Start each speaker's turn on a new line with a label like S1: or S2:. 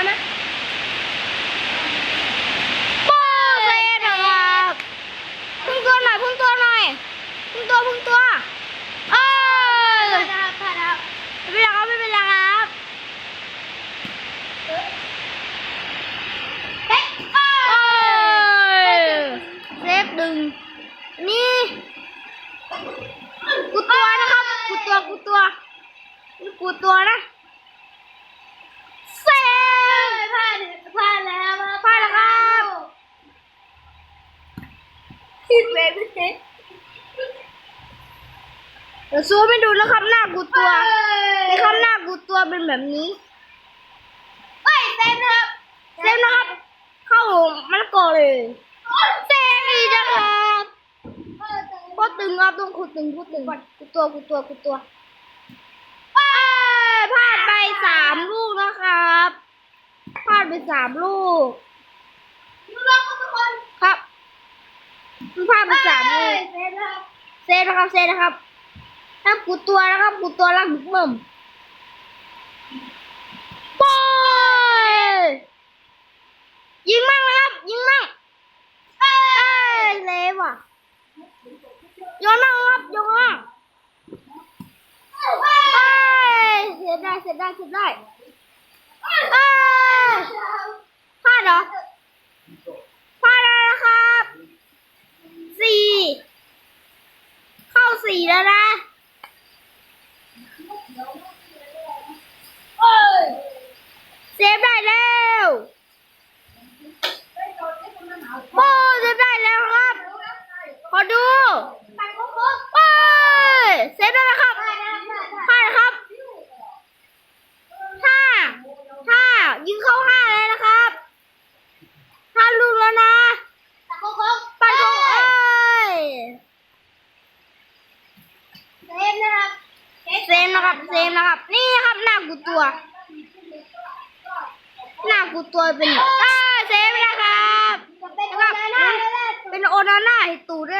S1: แล้ว
S2: นะ
S1: โป๊เฟสครับพึ่งตัวหน่อย
S2: พึ่งตัวหน่อยพึ่งตัวพึ่งตัวเออ
S1: ไม่เป็นไรครับไม่เป็นไรครับ
S2: เฮ้ยเอ
S1: อเซฟดึงนี่กูตัวนะครับกูตัวกูตัวกูตัวนะ คิ
S2: ดเว้ยพี่เต้
S1: เดี๋ยวซูมให้ดูนะครับหน้ากูตัวนี่ครับหน้ากูตัวเป็นแบบนี้
S2: เฮ้ยเซฟนะครับ
S1: เซฟนะครับ เข้ามันก่อเลยเซฟอีกนะครับ
S2: เออเซฟ
S1: โคตรตึงครับต้องขุดตึงขุดตึงกูตัวกูตัวกูตัวเอ้ยพลาดไปสามลูกนะครับพลาดไปสามลูก
S2: ดูน้องทุกคน
S1: ครับ มันพลาดไปสามลู
S2: เอ้
S1: ก
S2: ยเซฟนะครับ
S1: เซฟนะครับถ้ากูตัวนะครับกูตัวรักบิ๊กเบิ้มปอยยิงมั่งนะครับ ยิงมั่งเอ้ยเซฟว่ะโยนมั่งครับโยนมั่งเอ้ยเสียได้เสียได้เสียได้เอ้ยพลาดเหรอพลาดแล้วนะครับสี่เข้า สี่แล้วนะ
S2: เซ
S1: ฟได้แล้วโอ้เซฟได้แล้วครับ ขอดู
S2: ไปครบ
S1: โอ้เซฟได้แล้วครับ
S2: ๆได้นะครับ
S1: ห้านะครับห้าห้ายิงเข้าห้าเลยนะครับห้าลูกแล้วนะ
S2: แต่ครบๆ
S1: ปันโกเอ้ย
S2: เซฟนะครับ
S1: เซฟนะครับเซฟนะครับ นี่ครับหน้ากูตัว หน้ากูตัวเป็นเอ้ยเซฟนะครับ
S2: จะเป็น
S1: แล้ว
S2: โอ
S1: ก็
S2: นาน่าแล้วแหละ
S1: เป็นโอนาน่าให้ตูดด้วยนะครับ
S2: เออ